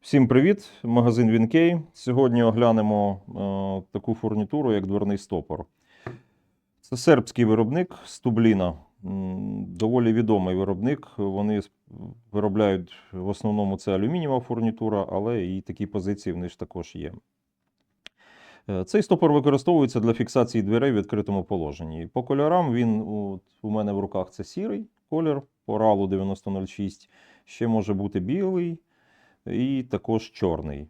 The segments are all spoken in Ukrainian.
Всім привіт! Магазин Вінкей. Сьогодні оглянемо е, таку фурнітуру, як дверний стопор. Це сербський виробник з Тубліна. Доволі відомий виробник. Вони виробляють в основному це алюмінієва фурнітура, але і такі позиції в них також є. Е, Цей стопор використовується для фіксації дверей в відкритому положенні. По кольорам він от, у мене в руках це сірий колір по RAL 9006. Ще може бути білий і також чорний.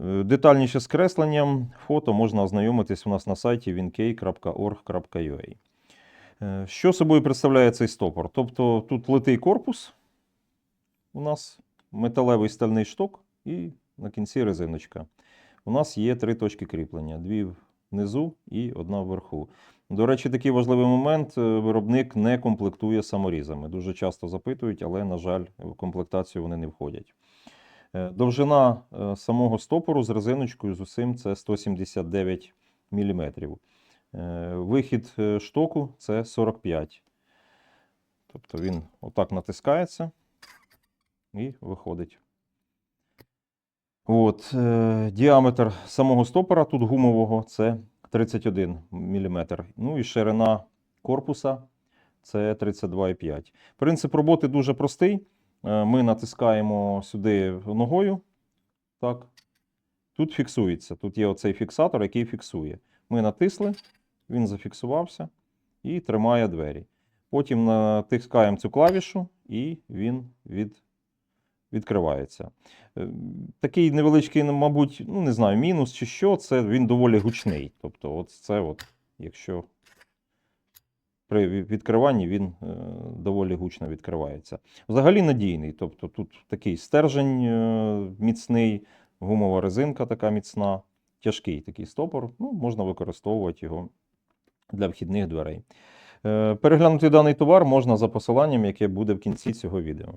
Е, Детальніше з кресленням фото можна ознайомитись у нас на сайті winkey.org.ua. Е, Що собою представляє цей стопор? Тобто тут литий корпус, у нас металевий стальний шток і на кінці резиночка. У нас є три точки кріплення: дві внизу і одна вверху. До речі, такий важливий момент: е, виробник не комплектує саморізами. Дуже часто запитують, але, на жаль, в комплектацію вони не входять. Е, Довжина е, самого стопору з резиночкою з усім це 179 мм. Вихід штоку це 45. Тобто він отак натискається і виходить. От, діаметр самого стопора тут гумового це 31 мм. Ну і ширина корпуса це 32,5. Принцип роботи дуже простий. Е, Ми натискаємо сюди ногою. Так. Тут фіксується. Тут є оцей фіксатор, який фіксує. Ми натисли, він зафіксувався і тримає двері. Потім натискаємо цю клавішу, і він від, відкривається. Е, Такий невеличкий, ну, мабуть, ну не знаю, мінус чи що, це він доволі гучний. Тобто, от це, от, якщо при відкриванні він е, доволі гучно відкривається. Взагалі надійний. Тобто тут такий стержень е, міцний, гумова резинка така міцна, тяжкий такий стопор. Ну, можна використовувати його для вхідних дверей. Переглянути даний товар можна за посиланням, яке буде в кінці цього відео.